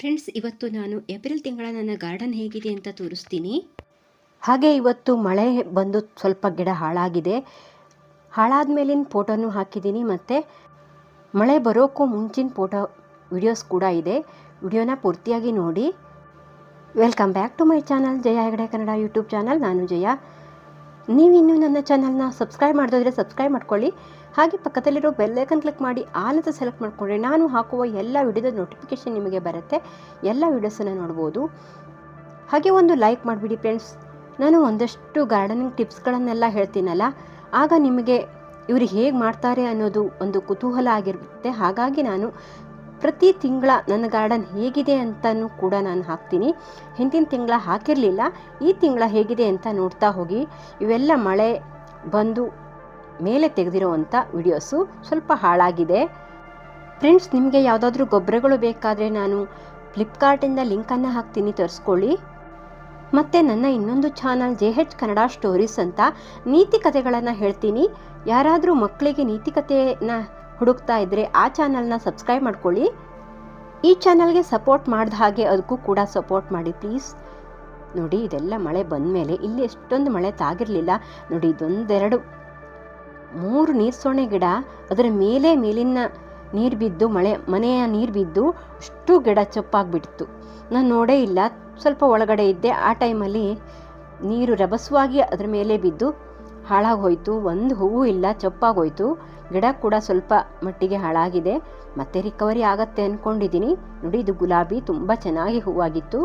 Friends ಇವತ್ತು ನಾನು April ತಿಂಗಳ ನನ್ನ ಗಾರ್ಡನ್ ಹೇಗಿದೆ ಅಂತ ತೋರಿಸ್ತೀನಿ. ಹಾಗೆ ಇವತ್ತು ಮಳೆ ಬಂದು ಸ್ವಲ್ಪ ಗಿಡ ಹಾಳಾಗಿದೆ. ಹಾಳಾದ ಮೇಲಿನ ಫೋಟೋನು ಹಾಕಿದ್ದೀನಿ ಮತ್ತು ಮಳೆ ಬರೋಕ್ಕೂ ಮುಂಚಿನ ಫೋಟೋ ವಿಡಿಯೋಸ್ ಕೂಡ ಇದೆ. ವಿಡಿಯೋನ ಪೂರ್ತಿಯಾಗಿ ನೋಡಿ. Welcome back to my channel Jaya Hegde Kannada YouTube channel ನಾನು ಜಯ. ನೀವಿನ್ನೂ ನನ್ನ ಚಾನಲ್ನ ಸಬ್ಸ್ಕ್ರೈಬ್ ಮಾಡಿದ್ರೆ ಸಬ್ಸ್ಕ್ರೈಬ್ ಮಾಡ್ಕೊಳ್ಳಿ. ಹಾಗೆ ಪಕ್ಕದಲ್ಲಿರೋ ಬೆಲ್ಲೈಕನ್ ಕ್ಲಿಕ್ ಮಾಡಿ ಅಂತ ಸೆಲೆಕ್ಟ್ ಮಾಡಿಕೊಂಡ್ರೆ ನಾನು ಹಾಕುವ ಎಲ್ಲ ವಿಡಿಯೋದ ನೋಟಿಫಿಕೇಷನ್ ನಿಮಗೆ ಬರುತ್ತೆ. ಎಲ್ಲ ವಿಡಿಯೋಸನ್ನು ನೋಡ್ಬೋದು. ಹಾಗೆ ಒಂದು ಲೈಕ್ ಮಾಡಿಬಿಡಿ ಫ್ರೆಂಡ್ಸ್ ನಾನು ಒಂದಷ್ಟು ಗಾರ್ಡನಿಂಗ್ ಟಿಪ್ಸ್ಗಳನ್ನೆಲ್ಲ ಹೇಳ್ತೀನಲ್ಲ, ಆಗ ನಿಮಗೆ ಇವರು ಹೇಗೆ ಮಾಡ್ತಾರೆ ಅನ್ನೋದು ಒಂದು ಕುತೂಹಲ ಆಗಿರುತ್ತೆ. ಹಾಗಾಗಿ ನಾನು ಪ್ರತಿ ತಿಂಗಳ ನನ್ನ ಗಾರ್ಡನ್ ಹೇಗಿದೆ ಅಂತಲೂ ಕೂಡ ನಾನು ಹಾಕ್ತೀನಿ. ಹಿಂದಿನ ತಿಂಗಳ ಹಾಕಿರಲಿಲ್ಲ, ಈ ತಿಂಗಳ ಹೇಗಿದೆ ಅಂತ ನೋಡ್ತಾ ಹೋಗಿ. ಇವೆಲ್ಲ ಮಳೆ ಬಂದು ಮೇಲೆ ತೆಗೆದಿರುವಂಥ ವಿಡಿಯೋಸು ಸ್ವಲ್ಪ ಹಾಳಾಗಿದೆ. ಫ್ರೆಂಡ್ಸ್ ನಿಮಗೆ ಯಾವುದಾದ್ರೂ ಗೊಬ್ಬರಗಳು ಬೇಕಾದರೆ ನಾನು ಫ್ಲಿಪ್ಕಾರ್ಟಿಂದ ಲಿಂಕನ್ನು ಹಾಕ್ತೀನಿ, ತರಿಸ್ಕೊಳ್ಳಿ. ಮತ್ತು ನನ್ನ ಇನ್ನೊಂದು channel J H Kannada stories ಅಂತ ನೀತಿ ಕಥೆಗಳನ್ನು ಹೇಳ್ತೀನಿ. ಯಾರಾದರೂ ಮಕ್ಕಳಿಗೆ ನೀತಿ ಕಥೆಯನ್ನು ಹುಡುಕ್ತಾ ಇದ್ದರೆ ಆ ಚಾನಲ್ನ ಸಬ್ಸ್ಕ್ರೈಬ್ ಮಾಡ್ಕೊಳ್ಳಿ. ಈ ಚಾನಲ್ಗೆ ಸಪೋರ್ಟ್ ಮಾಡಿದ ಹಾಗೆ ಅದಕ್ಕೂ ಕೂಡ ಸಪೋರ್ಟ್ ಮಾಡಿ ಪ್ಲೀಸ್ ನೋಡಿ, ಇದೆಲ್ಲ ಮಳೆ ಬಂದ ಮೇಲೆ ಇಲ್ಲಿ ಎಷ್ಟೊಂದು ಮಳೆ ತಾಗಿರಲಿಲ್ಲ. ನೋಡಿ, ಇದೊಂದೆರಡು ಮೂರು ನೀರ್ಸೋಣೆ ಗಿಡ, ಅದರ ಮೇಲೆ ಮೇಲಿನ ನೀರು ಬಿದ್ದು, ಮಳೆ, ಮನೆಯ ನೀರು ಬಿದ್ದು ಅಷ್ಟು ಗಿಡ ಚಪ್ಪಾಗ್ಬಿಡ್ತು ನಾನು ನೋಡೇ ಇಲ್ಲ, ಸ್ವಲ್ಪ ಒಳಗಡೆ ಇದ್ದೆ. ಆ ಟೈಮಲ್ಲಿ ನೀರು ರಭಸವಾಗಿ ಅದರ ಮೇಲೆ ಬಿದ್ದು ಹಾಳಾಗೋಯ್ತು. ಒಂದು ಹೂವು ಇಲ್ಲ, ಚಪ್ಪಾಗೋಯ್ತು. ಗಿಡ ಕೂಡ ಸ್ವಲ್ಪ ಮಟ್ಟಿಗೆ ಹಾಳಾಗಿದೆ. ಮತ್ತೆ ರಿಕವರಿ ಆಗತ್ತೆ ಅಂದ್ಕೊಂಡಿದ್ದೀನಿ ನೋಡಿ, ಇದು ಗುಲಾಬಿ ತುಂಬ ಚೆನ್ನಾಗಿ ಹೂವಾಗಿತ್ತು.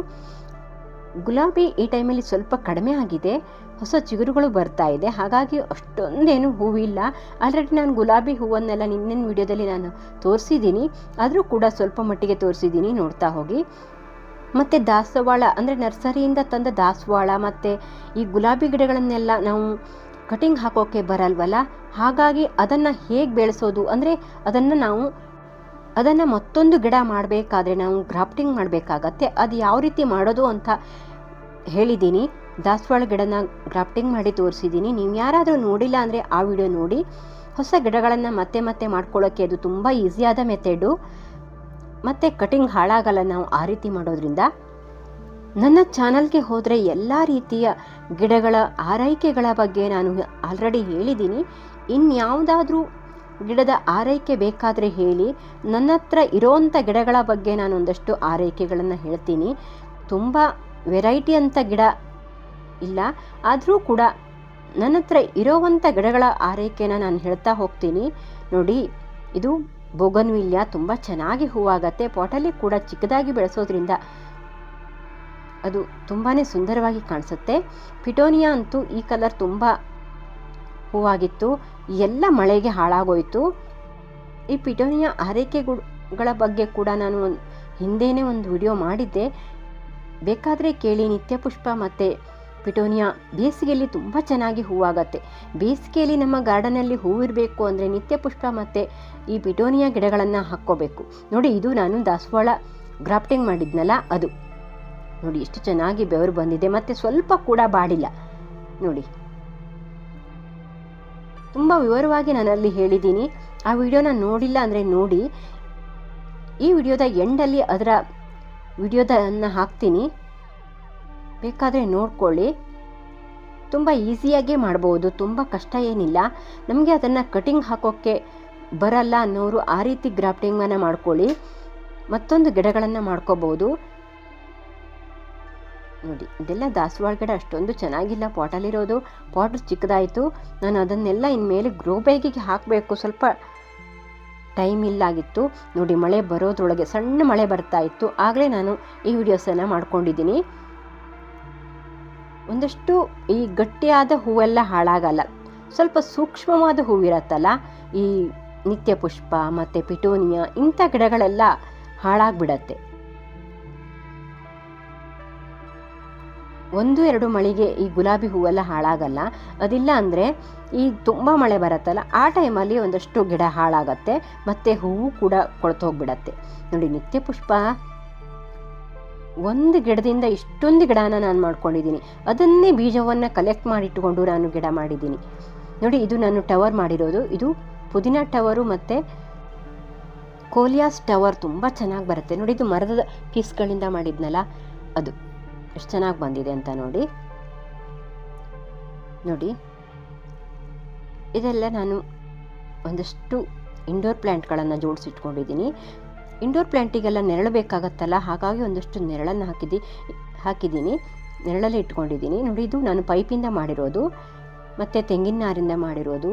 ಗುಲಾಬಿ ಈ ಟೈಮಲ್ಲಿ ಸ್ವಲ್ಪ ಕಡಿಮೆ ಆಗಿದೆ. ಹೊಸ ಚಿಗುರುಗಳು ಬರ್ತಾ ಇದೆ. ಹಾಗಾಗಿ ಅಷ್ಟೊಂದೇನು ಹೂವಿಲ್ಲ. ಆಲ್ರೆಡಿ ನಾನು ಗುಲಾಬಿ ಹೂವನ್ನೆಲ್ಲ ನಿನ್ನಿನ ವಿಡಿಯೋದಲ್ಲಿ ನಾನು ತೋರಿಸಿದ್ದೀನಿ. ಆದರೂ ಕೂಡ ಸ್ವಲ್ಪ ಮಟ್ಟಿಗೆ ತೋರಿಸಿದ್ದೀನಿ. ನೋಡ್ತಾ ಹೋಗಿ. ಮತ್ತು ದಾಸವಾಳ, ಅಂದರೆ ನರ್ಸರಿಯಿಂದ ತಂದ ದಾಸವಾಳ, ಮತ್ತು ಈ ಗುಲಾಬಿ ಗಿಡಗಳನ್ನೆಲ್ಲ ನಾವು ಕಟಿಂಗ್ ಹಾಕೋಕ್ಕೆ ಬರಲ್ವಲ್ಲ? ಹಾಗಾಗಿ ಅದನ್ನು ಹೇಗೆ ಬೆಳೆಸೋದು? ಅಂದರೆ ಅದನ್ನು ನಾವು, ಅದನ್ನು ಮತ್ತೊಂದು ಗಿಡ ಮಾಡಬೇಕಾದ್ರೆ ನಾವು ಗ್ರಾಫ್ಟಿಂಗ್ ಮಾಡಬೇಕಾಗತ್ತೆ. ಅದು ಯಾವ ರೀತಿ ಮಾಡೋದು ಅಂತ ಹೇಳಿದ್ದೀನಿ. ದಾಸವಾಳ ಗಿಡನ ಗ್ರಾಫ್ಟಿಂಗ್ ಮಾಡಿ ತೋರಿಸಿದ್ದೀನಿ. ನೀವು ಯಾರಾದರೂ ನೋಡಿಲ್ಲ ಅಂದರೆ ಆ ವಿಡಿಯೋ ನೋಡಿ. ಹೊಸ ಗಿಡಗಳನ್ನು ಮತ್ತೆ ಮತ್ತೆ ಮಾಡ್ಕೊಳ್ಳೋಕ್ಕೆ ಅದು ತುಂಬ ಈಸಿಯಾದ ಮೆಥೆಡು. ಮತ್ತು ಕಟಿಂಗ್ ಹಾಳಾಗಲ್ಲ ನಾವು ಆ ರೀತಿ ಮಾಡೋದ್ರಿಂದ. ನನ್ನ ಚಾನಲ್ಗೆ ಹೋದರೆ ಎಲ್ಲ ರೀತಿಯ ಗಿಡಗಳ ಆರೈಕೆಗಳ ಬಗ್ಗೆ ನಾನು ಆಲ್ರೆಡಿ ಹೇಳಿದ್ದೀನಿ. ಇನ್ಯಾವುದಾದ್ರೂ ಗಿಡದ ಆರೈಕೆ ಬೇಕಾದರೆ ಹೇಳಿ. ನನ್ನ ಹತ್ರ ಇರೋವಂಥ ಗಿಡಗಳ ಬಗ್ಗೆ ನಾನು ಒಂದಷ್ಟು ಆರೈಕೆಗಳನ್ನು ಹೇಳ್ತೀನಿ. ತುಂಬ ವೆರೈಟಿ ಅಂತ ಗಿಡ ಇಲ್ಲ, ಆದರೂ ಕೂಡ ನನ್ನ ಹತ್ರ ಇರೋವಂಥ ಗಿಡಗಳ ಆರೈಕೆನ ನಾನು ಹೇಳ್ತಾ ಹೋಗ್ತೀನಿ. ನೋಡಿ, ಇದು ಬೋಗನ್ವಿಲ್ಯ ತುಂಬ ಚೆನ್ನಾಗಿ ಹೂವಾಗತ್ತೆ ಪಾಟಲ್ಲಿ ಕೂಡ ಚಿಕ್ಕದಾಗಿ ಬೆಳೆಸೋದ್ರಿಂದ ಅದು ತುಂಬಾ ಸುಂದರವಾಗಿ ಕಾಣಿಸುತ್ತೆ. ಪಿಟೋನಿಯಾ ಅಂತೂ ಈ ಕಲರ್ ತುಂಬ ಹೂವಾಗಿತ್ತು. ಎಲ್ಲ ಮಳೆಗೆ ಹಾಳಾಗೋಯಿತು. ಈ ಪಿಟೋನಿಯಾ ಆರೈಕೆಗಳ ಬಗ್ಗೆ ಕೂಡ ನಾನು ಹಿಂದೆನೇ ಒಂದು ವಿಡಿಯೋ ಮಾಡಿದ್ದೆ. ಬೇಕಾದರೆ ಕೇಳಿ ನಿತ್ಯಪುಷ್ಪ ಮತ್ತು ಪಿಟೋನಿಯಾ ಬೇಸಿಗೆಯಲ್ಲಿ ತುಂಬ ಚೆನ್ನಾಗಿ ಹೂವಾಗತ್ತೆ. ಬೇಸಿಗೆಯಲ್ಲಿ ನಮ್ಮ ಗಾರ್ಡನಲ್ಲಿ ಹೂವಿರಬೇಕು ಅಂದರೆ ನಿತ್ಯ ಪುಷ್ಪ ಮತ್ತು ಈ ಪಿಟೋನಿಯಾ ಗಿಡಗಳನ್ನು ಹಾಕ್ಕೋಬೇಕು. ನೋಡಿ, ಇದು ನಾನು ದಾಸವಾಳ ಗ್ರಾಫ್ಟಿಂಗ್ ಮಾಡಿದ್ನಲ್ಲ ಅದು. ನೋಡಿ, ಎಷ್ಟು ಚೆನ್ನಾಗಿ ಬೆವರು ಬಂದಿದೆ. ಮತ್ತು ಸ್ವಲ್ಪ ಕೂಡ ಬಾಡಿಲ್ಲ. ನೋಡಿ. ತುಂಬ ವಿವರವಾಗಿ ನಾನು ಅಲ್ಲಿ ಹೇಳಿದ್ದೀನಿ. ಆ ವಿಡಿಯೋನ ನೋಡಿಲ್ಲ ಅಂದರೆ ನೋಡಿ. ಈ ವಿಡಿಯೋದ ಎಂಡಲ್ಲಿ ಅದರ ವಿಡಿಯೋದನ್ನು ಹಾಕ್ತೀನಿ. ಬೇಕಾದರೆ ನೋಡ್ಕೊಳ್ಳಿ. ತುಂಬ ಈಸಿಯಾಗೇ ಮಾಡ್ಬೋದು, ತುಂಬ ಕಷ್ಟ ಏನಿಲ್ಲ. ನಮಗೆ ಅದನ್ನು ಕಟಿಂಗ್ ಹಾಕೋಕ್ಕೆ ಬರಲ್ಲ ಅನ್ನೋರು ಆ ರೀತಿ ಗ್ರಾಫ್ಟಿಂಗನ್ನು ಮಾಡ್ಕೊಳ್ಳಿ. ಮತ್ತೊಂದು ಗಿಡಗಳನ್ನು ಮಾಡ್ಕೋಬೋದು. ನೋಡಿ, ಇದೆಲ್ಲ ದಾಸವಾಳ ಗಿಡ ಅಷ್ಟೊಂದು ಚೆನ್ನಾಗಿಲ್ಲ ಪಾಟಲ್ಲಿರೋದು ಪಾಟ್ ಚಿಕ್ಕದಾಯಿತು. ನಾನು ಅದನ್ನೆಲ್ಲ ಇನ್ಮೇಲೆ ಗ್ರೋ ಬ್ಯಾಗಿಗೆ ಹಾಕಬೇಕು. ಸ್ವಲ್ಪ ಟೈಮ್ ಇಲ್ಲಾಗಿತ್ತು. ನೋಡಿ, ಮಳೆ ಬರೋದ್ರೊಳಗೆ ಸಣ್ಣ ಮಳೆ ಬರ್ತಾ ಇತ್ತು. ಆಗಲೇ ನಾನು ಈ ವಿಡಿಯೋಸನ್ನು ಮಾಡ್ಕೊಂಡಿದ್ದೀನಿ. ಒಂದಷ್ಟು ಈ ಗಟ್ಟಿಯಾದ ಹೂವೆಲ್ಲ ಹಾಳಾಗಲ್ಲ. ಸ್ವಲ್ಪ ಸೂಕ್ಷ್ಮವಾದ ಹೂವಿರತ್ತಲ್ಲ? ಈ ನಿತ್ಯ ಪುಷ್ಪ ಮತ್ತು ಪಿಟೋನಿಯಾ ಇಂಥ ಗಿಡಗಳೆಲ್ಲ ಹಾಳಾಗ್ಬಿಡತ್ತೆ. ಒಂದು, ಎರಡು ಮಳೆಗೆ ಈ ಗುಲಾಬಿ ಹೂವೆಲ್ಲ ಹಾಳಾಗಲ್ಲ. ಅದಿಲ್ಲ ಅಂದರೆ ಈ ತುಂಬ ಮಳೆ ಬರುತ್ತಲ್ಲ, ಆ ಟೈಮಲ್ಲಿ ಒಂದಷ್ಟು ಗಿಡ ಹಾಳಾಗತ್ತೆ, ಮತ್ತು ಹೂವು ಕೂಡ ಕೊಳ್ತೋಗ್ಬಿಡತ್ತೆ. ನೋಡಿ, ನಿತ್ಯ ಪುಷ್ಪ ಒಂದು ಗಿಡದಿಂದ ಇಷ್ಟೊಂದು ಗಿಡನ ನಾನು ಮಾಡ್ಕೊಂಡಿದ್ದೀನಿ. ಅದನ್ನೇ ಬೀಜವನ್ನು ಕಲೆಕ್ಟ್ ಮಾಡಿಟ್ಟುಕೊಂಡು ನಾನು ಗಿಡ ಮಾಡಿದ್ದೀನಿ. ನೋಡಿ, ಇದು ನಾನು ಟವರ್ ಮಾಡಿರೋದು. ಇದು ಪುದೀನ ಟವರು ಮತ್ತು ಕೋಲಿಯಾಸ್ ಟವರ್ ತುಂಬ ಚೆನ್ನಾಗಿ ಬರುತ್ತೆ. ನೋಡಿ, ಇದು ಮರದ ಪೀಸ್ಗಳಿಂದ ಮಾಡಿದ್ನಲ್ಲ, ಅದು ಎಷ್ಟು ಚೆನ್ನಾಗಿ ಬಂದಿದೆ ಅಂತ ನೋಡಿ. ನೋಡಿ, ಇದೆಲ್ಲ ನಾನು ಒಂದಷ್ಟು ಇಂಡೋರ್ ಪ್ಲ್ಯಾಂಟ್ಗಳನ್ನು ಜೋಡಿಸಿಟ್ಕೊಂಡಿದ್ದೀನಿ. ಇಂಡೋರ್ ಪ್ಲ್ಯಾಂಟಿಗೆಲ್ಲ ನೆರಳು ಬೇಕಾಗತ್ತಲ್ಲ ಹಾಗಾಗಿ ಒಂದಷ್ಟು ನೆರಳನ್ನು ಹಾಕಿದ್ದಿ ಹಾಕಿದ್ದೀನಿ ನೆರಳಲ್ಲಿ ಇಟ್ಕೊಂಡಿದ್ದೀನಿ ನೋಡಿ, ಇದು ನಾನು ಪೈಪಿಂದ ಮಾಡಿರೋದು, ಮತ್ತು ತೆಂಗಿನ ನಾರಿಂದ ಮಾಡಿರೋದು.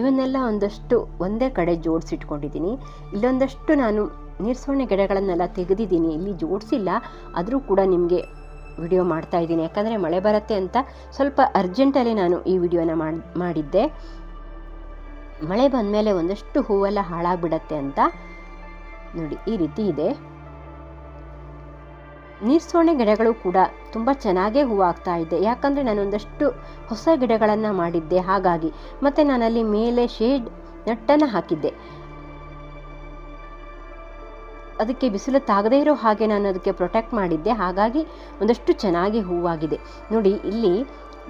ಇವನ್ನೆಲ್ಲ ಒಂದಷ್ಟು ಒಂದೇ ಕಡೆ ಜೋಡಿಸಿಟ್ಕೊಂಡಿದ್ದೀನಿ ಇಲ್ಲೊಂದಷ್ಟು ನಾನು ನೀರ್ಸೋಣೆ ಗಿಡಗಳನ್ನೆಲ್ಲ ತೆಗೆದಿದ್ದೀನಿ ಇಲ್ಲಿ ಜೋಡಿಸಿಲ್ಲ, ಆದರೂ ಕೂಡ ನಿಮಗೆ ವಿಡಿಯೋ ಮಾಡ್ತಾ ಇದ್ದೀನಿ. ಯಾಕಂದರೆ ಮಳೆ ಬರುತ್ತೆ ಅಂತ ಸ್ವಲ್ಪ ಅರ್ಜೆಂಟಲ್ಲಿ ನಾನು ಈ ವಿಡಿಯೋನ ಮಾಡಿ, ಮಾಡಿದ್ದೆ. ಮಳೆ ಬಂದಮೇಲೆ ಒಂದಷ್ಟು ಹೂವೆಲ್ಲ ಹಾಳಾಗ್ಬಿಡತ್ತೆ ಅಂತ. ನೋಡಿ, ಈ ರೀತಿ ಇದೆ. ನೀರ್ಸೋಣೆ ಗಿಡಗಳು ಕೂಡ ತುಂಬ ಚೆನ್ನಾಗೇ ಆಗ್ತಾ ಇದೆ. ಯಾಕಂದರೆ ನಾನು ಒಂದಷ್ಟು ಹೊಸ ಗಿಡಗಳನ್ನು ಮಾಡಿದ್ದೆ, ಹಾಗಾಗಿ. ಮತ್ತು ನಾನಲ್ಲಿ ಮೇಲೆ ಶೇಡ್ ನಟ್ಟನ್ನು ಹಾಕಿದ್ದೆ. ಅದಕ್ಕೆ ಬಿಸಿಲು ತಾಗದೇ ಇರೋ ಹಾಗೆ ನಾನು ಅದಕ್ಕೆ ಪ್ರೊಟೆಕ್ಟ್ ಮಾಡಿದ್ದೆ. ಹಾಗಾಗಿ ಒಂದಷ್ಟು ಚೆನ್ನಾಗಿ ಹೂವಾಗಿದೆ. ನೋಡಿ, ಇಲ್ಲಿ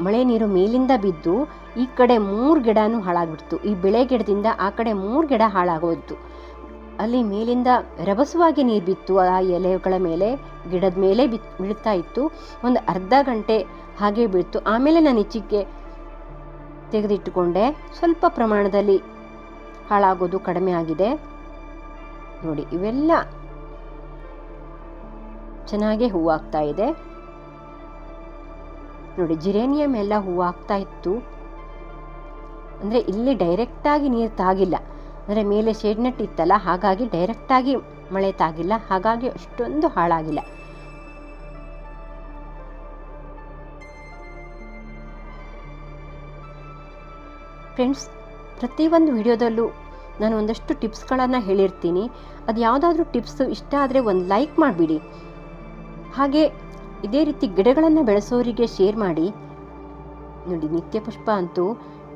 ಮಳೆ ನೀರು ಮೇಲಿಂದ ಬಿದ್ದು ಈ ಕಡೆ ಮೂರು ಗಿಡನೂ ಹಾಳಾಗ್ಬಿಡ್ತು. ಈ ಬೆಳೆ ಗಿಡದಿಂದ ಆ ಕಡೆ ಮೂರು ಗಿಡ ಹಾಳಾಗೋಯ್ತು. ಅಲ್ಲಿ ಮೇಲಿಂದ ರಭಸವಾಗಿ ನೀರು ಬಿತ್ತು. ಆ ಎಲೆಗಳ ಮೇಲೆ, ಗಿಡದ ಮೇಲೆ ಬಿತ್, ಬೀಳ್ತಾ ಇತ್ತು. ಒಂದು ಅರ್ಧ ಗಂಟೆ ಹಾಗೆ ಬೀಳ್ತು. ಆಮೇಲೆ ನಾನು ಹೆಚ್ಚಿಗೆ ತೆಗೆದಿಟ್ಟುಕೊಂಡೆ. ಸ್ವಲ್ಪ ಪ್ರಮಾಣದಲ್ಲಿ ಹಾಳಾಗೋದು ಕಡಿಮೆ ಆಗಿದೆ. ನೋಡಿ, ಇವೆಲ್ಲ ಚೆನ್ನಾಗೇ ಹೂವಾಗ್ತಾ ಇದೆ. ನೋಡಿ, ಜಿರೇನಿಯಂ ಎಲ್ಲ ಹೂವಾಗ್ತಾ ಇತ್ತು. ಅಂದರೆ ಇಲ್ಲಿ ಡೈರೆಕ್ಟಾಗಿ ನೀರು ತಾಗಿಲ್ಲ. ಅಂದರೆ ಮೇಲೆ ಶೇಡ್ ನೆಟ್ ಇತ್ತಲ್ಲ, ಹಾಗಾಗಿ ಡೈರೆಕ್ಟಾಗಿ ಮಳೆ ತಾಗಿಲ್ಲ, ಹಾಗಾಗಿ ಅಷ್ಟೊಂದು ಹಾಳಾಗಿಲ್ಲ. ಫ್ರೆಂಡ್ಸ್ ಪ್ರತಿಯೊಂದು ವಿಡಿಯೋದಲ್ಲೂ ನಾನು ಒಂದಷ್ಟು ಟಿಪ್ಸ್ಗಳನ್ನು ಹೇಳಿರ್ತೀನಿ. ಅದು ಯಾವುದಾದ್ರೂ ಟಿಪ್ಸ್ ಇಷ್ಟ ಆದರೆ ಒಂದು ಲೈಕ್ ಮಾಡಿಬಿಡಿ. ಹಾಗೆ ಇದೇ ರೀತಿ ಗಿಡಗಳನ್ನು ಬೆಳೆಸೋರಿಗೆ ಶೇರ್ ಮಾಡಿ. ನೋಡಿ ನಿತ್ಯ ಪುಷ್ಪ ಅಂತೂ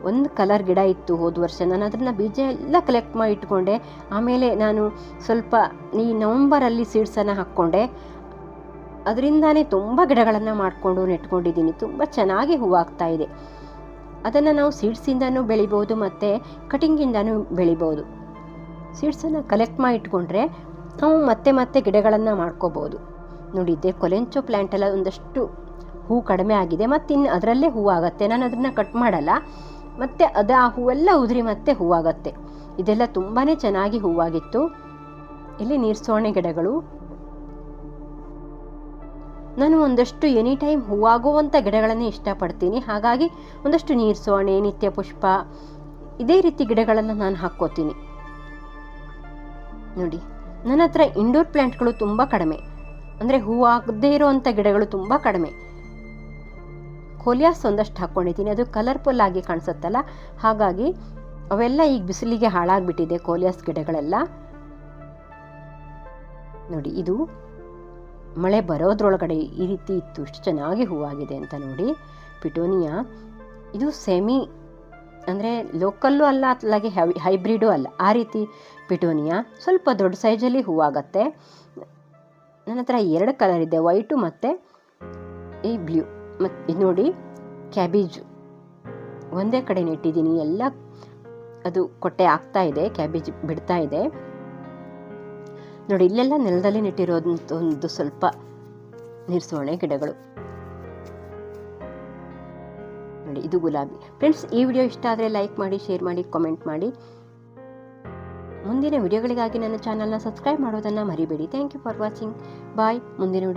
ಒಂದು ಕಲರ್ ಗಿಡ ಇತ್ತು ಹೋದ ವರ್ಷ. ನಾನು ಅದನ್ನು ಬೀಜ ಎಲ್ಲ ಕಲೆಕ್ಟ್ ಮಾಡಿ ಇಟ್ಕೊಂಡೆ. ಆಮೇಲೆ ನಾನು ಸ್ವಲ್ಪ ಈ ನವಂಬರಲ್ಲಿ ಸೀಡ್ಸನ್ನು ಹಾಕ್ಕೊಂಡೆ. ಅದರಿಂದಾನೇ ತುಂಬ ಗಿಡಗಳನ್ನು ಮಾಡಿಕೊಂಡು ನೆಟ್ಕೊಂಡಿದ್ದೀನಿ. ತುಂಬ ಚೆನ್ನಾಗಿ ಹೂವಾಗ್ತಾ ಇದೆ. ಅದನ್ನು ನಾವು ಸೀಡ್ಸಿಂದನೂ ಬೆಳಿಬೋದು ಮತ್ತು ಕಟಿಂಗಿಂದನೂ ಬೆಳಿಬೋದು. ಸೀಡ್ಸನ್ನು ಕಲೆಕ್ಟ್ ಮಾಡಿ ಇಟ್ಕೊಂಡ್ರೆ ನಾವು ಮತ್ತೆ ಮತ್ತೆ ಗಿಡಗಳನ್ನು ಮಾಡ್ಕೋಬೋದು. ನೋಡಿದ್ದೆ, ಕೊಲೆಂಚೋ ಪ್ಲ್ಯಾಂಟೆಲ್ಲ ಒಂದಷ್ಟು ಹೂ ಕಡಿಮೆ ಆಗಿದೆ. ಮತ್ತು ಇನ್ನು ಅದರಲ್ಲೇ ಹೂವಾಗತ್ತೆ ನಾನು ಅದನ್ನು ಕಟ್ ಮಾಡಲ್ಲ. ಮತ್ತು ಅದು ಆ ಹೂವೆಲ್ಲ ಉದುರಿ ಮತ್ತೆ ಹೂವಾಗತ್ತೆ. ಇದೆಲ್ಲ ತುಂಬಾ ಚೆನ್ನಾಗಿ ಹೂವಾಗಿತ್ತು. ಇಲ್ಲಿ ನೀರ್ಸೋಣೆ ಗಿಡಗಳು. ನಾನು ಒಂದಷ್ಟು ಎನಿ ಟೈಮ್ ಹೂವಾಗುವಂಥ ಗಿಡಗಳನ್ನೇ ಇಷ್ಟಪಡ್ತೀನಿ. ಹಾಗಾಗಿ ಒಂದಷ್ಟು ನೀರ್ಸೋಣೆ, ನಿತ್ಯ ಪುಷ್ಪ, ಇದೇ ರೀತಿ ಗಿಡಗಳನ್ನು ನಾನು ಹಾಕ್ಕೋತೀನಿ. ನೋಡಿ, ನನ್ನ ಹತ್ರ ಇಂಡೋರ್ ಪ್ಲ್ಯಾಂಟ್ಗಳು ತುಂಬ ಕಡಿಮೆ. ಅಂದರೆ ಹೂವಾಗದೇ ಇರೋವಂಥ ಗಿಡಗಳು ತುಂಬ ಕಡಿಮೆ. ಕೋಲಿಯಾಸ್ ಒಂದಷ್ಟು ಹಾಕ್ಕೊಂಡಿದ್ದೀನಿ ಅದು ಕಲರ್ಫುಲ್ ಆಗಿ ಕಾಣಿಸುತ್ತಲ್ಲ? ಹಾಗಾಗಿ ಅವೆಲ್ಲ ಈಗ ಬಿಸಿಲಿಗೆ ಹಾಳಾಗಿಬಿಟ್ಟಿದೆ ಕೋಲಿಯಾಸ್ ಗಿಡಗಳೆಲ್ಲ. ನೋಡಿ, ಇದು ಮಳೆ ಬರೋದ್ರೊಳಗಡೆ ಈ ರೀತಿ ಇತ್ತು. ಇಷ್ಟು ಚೆನ್ನಾಗಿ ಹೂವಾಗಿದೆ ಅಂತ ನೋಡಿ. ಪಿಟೋನಿಯಾ, ಇದು ಸೆಮಿ ಅಂದರೆ ಲೋಕಲ್ಲು ಅಲ್ಲ ಅತ್ಲಾಗೆ ಹೈ, ಹೈಬ್ರಿಡು ಅಲ್ಲ. ಆ ರೀತಿ ಪಿಟೋನಿಯಾ, ಸ್ವಲ್ಪ ದೊಡ್ಡ ಸೈಜಲ್ಲಿ ಹೂವಾಗತ್ತೆ. ನನ್ನ ಹತ್ರ ಎರಡು ಕಲರ್ ಇದೆ, ವೈಟು ಮತ್ತು ಈ ಬ್ಲೂ. ಮತ್ತು ಇದು ನೋಡಿ ಕ್ಯಾಬೇಜು ಒಂದೇ ಕಡೆ ನೆಟ್ಟಿದ್ದೀನಿ. ಎಲ್ಲ ಅದು ಕೊಟ್ಟೆ ಆಗ್ತಾ ಇದೆ ಕ್ಯಾಬೇಜ್ ಬಿಡ್ತಾ ಇದೆ. ನೋಡಿ, ಇಲ್ಲೆಲ್ಲ ನೆಲದಲ್ಲಿ ನೆಟ್ಟಿರೋದಂತ ಒಂದು ಸ್ವಲ್ಪ ನಿರ್ಸೋಣೆ ಗಿಡಗಳು. ನೋಡಿ, ಇದು ಗುಲಾಬಿ. ಫ್ರೆಂಡ್ಸ್ ಈ ವಿಡಿಯೋ ಇಷ್ಟ ಆದರೆ ಲೈಕ್ ಮಾಡಿ ಶೇರ್ ಮಾಡಿ ಕಾಮೆಂಟ್ ಮಾಡಿ. ಮುಂದಿನ ವಿಡಿಯೋಗಳಿಗಾಗಿ ನನ್ನ ಚಾನಲ್ನ ಸಬ್ಸ್ಕ್ರೈಬ್ ಮಾಡೋದನ್ನು ಮರಿಬೇಡಿ. Thank you for watching bye ಮುಂದಿನ ವಿಡಿಯೋ